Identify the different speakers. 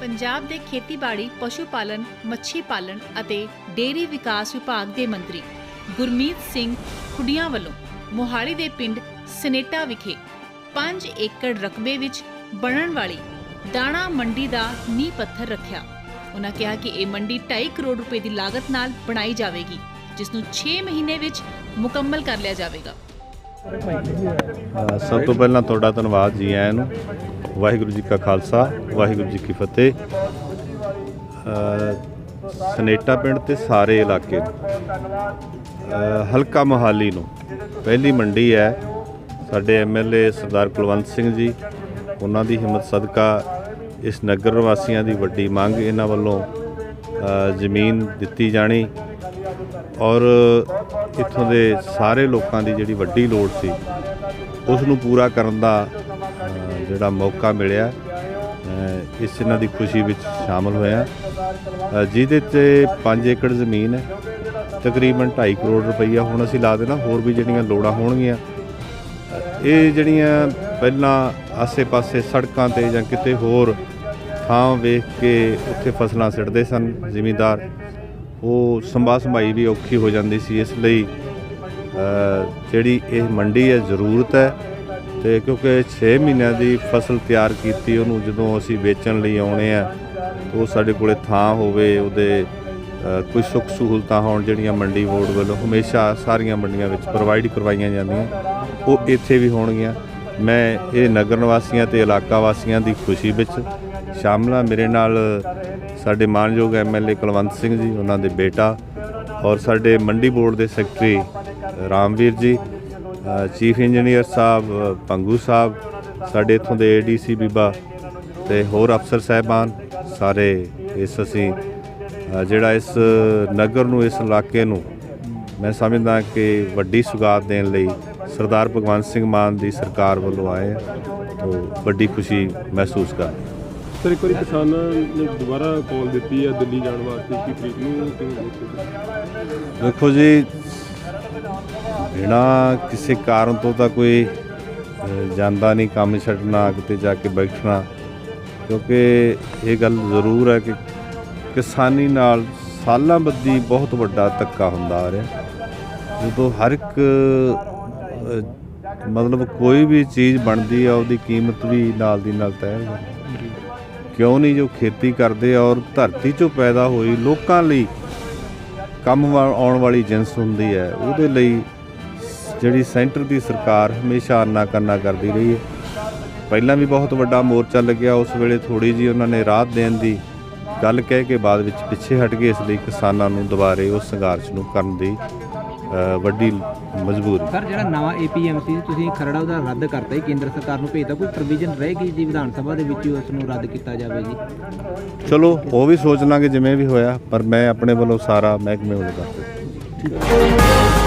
Speaker 1: ਪੰਜਾਬ ਦੇ ਖੇਤੀਬਾੜੀ ਪਸ਼ੂ ਪਾਲਣ ਮੱਛੀ ਪਾਲਣ ਅਤੇ ਡੇਅਰੀ ਵਿਕਾਸ ਵਿਭਾਗ ਦੇ ਮੰਤਰੀ ਗੁਰਮੀਤ ਸਿੰਘ ਖੁੱਡੀਆਂ ਵੱਲੋਂ ਮੋਹਾਲੀ ਦੇ ਪਿੰਡ ਸਨੇਟਾ ਵਿਖੇ 5 ਏਕੜ ਰਕਬੇ ਵਿੱਚ ਬਣਨ ਵਾਲੀ ਦਾਣਾ ਮੰਡੀ ਦਾ ਨੀਂਹ ਪੱਥਰ ਰੱਖਿਆ। ਉਹਨਾਂ ਕਿਹਾ ਕਿ ਇਹ ਮੰਡੀ 2.5 ਕਰੋੜ ਰੁਪਏ ਦੀ ਲਾਗਤ ਨਾਲ ਬਣਾਈ ਜਾਵੇਗੀ, ਜਿਸ ਨੂੰ 6 ਮਹੀਨੇ ਵਿੱਚ ਮੁਕੰਮਲ ਕਰ ਲਿਆ ਜਾਵੇਗਾ।
Speaker 2: ਸਭ ਤੋਂ ਪਹਿਲਾਂ ਤੁਹਾਡਾ ਧੰਨਵਾਦ ਜੀ ਆਇਆਂ ਨੂੰ। ਵਾਹਿਗੁਰੂ ਜੀ ਕਾ ਖਾਲਸਾ, ਵਾਹਿਗੁਰੂ ਜੀ ਕੀ ਫਤਿਹ। ਸਨੇਟਾ ਪਿੰਡ ਤੇ ਸਾਰੇ ਇਲਾਕੇ ਨੂੰ ਹਲਕਾ ਮੋਹਾਲੀ ਨੂੰ। ਪਹਿਲੀ ਮੰਡੀ ਹੈ। ਸਾਡੇ ਐਮਐਲਏ ਸਰਦਾਰ ਕੁਲਵੰਤ ਸਿੰਘ ਜੀ, ਉਹਨਾਂ ਦੀ ਹਿੰਮਤ ਸਦਕਾ ਇਸ ਨਗਰ ਨਿਵਾਸੀਆਂ ਦੀ ਵੱਡੀ ਮੰਗ ਇਹਨਾਂ ਵੱਲੋਂ ਜ਼ਮੀਨ ਦਿੱਤੀ ਜਾਣੀ। ਔਰ ਇੱਥੋਂ ਦੇ ਸਾਰੇ ਲੋਕਾਂ ਦੀ ਜਿਹੜੀ ਵੱਡੀ ਲੋੜ ਸੀ ਉਸ ਨੂੰ ਪੂਰਾ ਕਰਨ ਦਾ ਜਿਹੜਾ ਮੌਕਾ ਮਿਲਿਆ ਇਸ ਇਹਨਾਂ ਦੀ ਖੁਸ਼ੀ ਵਿੱਚ ਸ਼ਾਮਲ ਹੋਇਆ। ਜਿਹਦੇ ਤੇ 5 ਏਕੜ ਜ਼ਮੀਨ ਹੈ, ਤਕਰੀਬਨ 2.5 ਕਰੋੜ ਰੁਪਈਆ ਹੁਣ ਅਸੀਂ ਲਾ ਦੇਣਾ, ਹੋਰ ਵੀ ਜਿਹੜੀਆਂ ਲੋੜਾਂ ਹੋਣਗੀਆਂ। ਇਹ ਜਿਹੜੀਆਂ ਪਹਿਲਾਂ ਆਸੇ-ਪਾਸੇ ਸੜਕਾਂ ਤੇ ਜਾਂ ਕਿਤੇ ਹੋਰ ਥਾਂ ਵੇਖ ਕੇ ਉੱਥੇ ਫਸਲਾਂ ਸਿੱਟਦੇ ਸਨ ਜ਼ਿਮੀਂਦਾਰ, ਉਹ ਸੰਭਾ ਸੰਭਾਈ ਵੀ ਔਖੀ ਹੋ ਜਾਂਦੀ ਸੀ। ਇਸ ਲਈ ਜਿਹੜੀ ਇਹ ਮੰਡੀ ਹੈ, ਜ਼ਰੂਰਤ ਹੈ। ਤੇ ਕਿਉਂਕਿ 6 ਮਹੀਨਿਆਂ ਦੀ ਫਸਲ ਤਿਆਰ ਕੀਤੀ ਉਹਨੂੰ ਜਦੋਂ ਅਸੀਂ ਵੇਚਣ ਲਈ ਆਉਣੇ ਆ ਉਹ ਸਾਡੇ ਕੋਲੇ ਥਾਂ ਹੋਵੇ ਉਹਦੇ ਅ, ਕੋਈ ਸੁੱਖ ਸਹੂਲਤਾਂ ਹੋਣ ਜਿਹੜੀਆਂ ਮੰਡੀ ਬੋਰਡ ਵੱਲੋਂ ਹਮੇਸ਼ਾ ਸਾਰੀਆਂ ਮੰਡੀਆਂ ਵਿੱਚ ਪ੍ਰੋਵਾਈਡ ਕਰਵਾਈਆਂ ਜਾਂਦੀਆਂ ਉਹ ਇੱਥੇ ਵੀ ਹੋਣਗੀਆਂ। ਮੈਂ ਇਹ ਨਗਰ ਨਿਵਾਸੀਆਂ ਤੇ ਇਲਾਕਾ ਵਾਸੀਆਂ ਦੀ ਖੁਸ਼ੀ ਵਿੱਚ ਸ਼ਾਮਲ ਹਾਂ ਮੇਰੇ ਨਾਲ ਸਾਡੇ ਮਾਨਯੋਗ ਐਮਐਲਏ ਕੁਲਵੰਤ ਸਿੰਘ ਜੀ ਉਹਨਾਂ ਦੇ ਬੇਟਾ ਔਰ ਸਾਡੇ ਮੰਡੀ ਬੋਰਡ ਦੇ ਸੈਕਟਰੀ ਰਾਮਵੀਰ ਜੀ ਚੀਫ ਇੰਜੀਨੀਅਰ ਸਾਹਿਬ ਪੰਗੂ ਸਾਹਿਬ ਸਾਡੇ ਇੱਥੋਂ ਦੇ ਏਡੀਸੀ ਬੀਬਾ ਤੇ ਹੋਰ ਅਫਸਰ ਸਾਹਿਬਾਨ ਸਾਰੇ ਇਸ ਅਸੀਂ ਜਿਹੜਾ ਇਸ ਨਗਰ ਨੂੰ ਇਸ ਇਲਾਕੇ ਨੂੰ ਮੈਂ ਸਮਝਦਾ ਕਿ ਵੱਡੀ ਸੁਗਾਤ ਦੇਣ ਲਈ ਸਰਦਾਰ ਭਗਵੰਤ ਸਿੰਘ ਮਾਨ ਦੀ ਸਰਕਾਰ ਵੱਲੋਂ ਆਏ ਤੋਂ ਵੱਡੀ ਖੁਸ਼ੀ ਮਹਿਸੂਸ ਕਰ
Speaker 3: ਸਰ ਇੱਕ ਵਾਰੀ ਕਿਸਾਨਾਂ ਨੇ ਦੁਬਾਰਾ ਕਾਲ ਦਿੱਤੀ ਹੈ ਦਿੱਲੀ ਜਾਣ ਵਾਸਤੇ ਕੀ ਤਰੀਕ ਨੂੰ ਕਿਵੇਂ
Speaker 2: ਦੇਖੋ ਜੀ ਬਿਨਾਂ ਕਿਸੇ ਕਾਰਨ ਤੋਂ ਤਾਂ ਕੋਈ ਜਾਂਦਾ ਨਹੀਂ, ਕੰਮ ਛੱਡਣਾ, ਕਿਤੇ ਜਾ ਕੇ ਬੈਠਣਾ। ਕਿਉਂਕਿ ਇਹ ਗੱਲ ਜ਼ਰੂਰ ਹੈ ਕਿ ਕਿਸਾਨੀ ਨਾਲ ਸਾਲਾਂ ਬੱਦੀ ਬਹੁਤ ਵੱਡਾ ਧੱਕਾ ਹੁੰਦਾ ਆ ਰਿਹਾ। ਜਦੋਂ ਹਰ ਇੱਕ ਮਤਲਬ ਕੋਈ ਵੀ ਚੀਜ਼ ਬਣਦੀ ਆ, ਉਹਦੀ ਕੀਮਤ ਵੀ ਨਾਲ ਦੀ ਨਾਲ ਤੈਅ ਹੋ ਕਿਉਂ ਨਹੀਂ ਜੋ ਖੇਤੀ ਕਰਦੇ ਔਰ ਧਰਤੀ 'ਚੋਂ ਪੈਦਾ ਹੋਈ ਲੋਕਾਂ ਲਈ ਕੰਮ ਵਾ- ਆਉਣ ਵਾਲੀ ਜਿੰਸ ਹੁੰਦੀ ਹੈ, ਉਹਦੇ ਲਈ ਜਿਹੜੀ ਸੈਂਟਰ ਦੀ ਸਰਕਾਰ ਹਮੇਸ਼ਾ ਆਨਾ ਕਰਨਾ ਕਰਦੀ ਰਹੀ ਹੈ। ਪਹਿਲਾਂ ਵੀ ਬਹੁਤ ਵੱਡਾ ਮੋਰਚਾ ਲੱਗਿਆ ਉਸ ਵੇਲੇ ਥੋੜੀ ਜੀ ਉਹਨਾਂ ਨੇ ਰਾਹਤ ਦੇਣ ਦੀ ਗੱਲ ਕਹਿ ਕੇ ਬਾਅਦ ਵਿੱਚ ਪਿੱਛੇ ਹਟ ਗਏ ਇਸ ਲਈ ਕਿਸਾਨਾਂ ਨੂੰ ਦੁਬਾਰੇ ਉਸ ਸੰਘਰਸ਼ ਨੂੰ ਕਰਨ ਦੀ ਵੱਡੀ ਮਜਬੂਰੀ।
Speaker 4: ਸਰ ਜਿਹੜਾ ਨਵਾਂ ਏਪੀਐਮਸੀ ਤੁਸੀਂ ਖਰੜਾ ਉਹਦਾ ਰੱਦ ਕਰਤਾ ਜੀ ਕੇਂਦਰ ਸਰਕਾਰ ਨੂੰ ਭੇਜਦਾ ਕੋਈ ਪ੍ਰੋਵੀਜ਼ਨ ਰਹੇਗੀ ਜੀ ਵਿਧਾਨ ਸਭਾ ਦੇ ਵਿੱਚ ਹੀ ਉਸ ਨੂੰ ਰੱਦ ਕੀਤਾ ਜਾਵੇ ਜੀ
Speaker 2: ਚਲੋ ਉਹ ਵੀ ਸੋਚ ਲਾਂਗੇ ਜਿਵੇਂ ਵੀ ਹੋਇਆ ਪਰ ਮੈਂ ਆਪਣੇ ਵੱਲੋਂ ਸਾਰਾ ਮਹਿਕਮੇ ਵੱਲੋਂ ਕਰ ਦਿੱਤਾ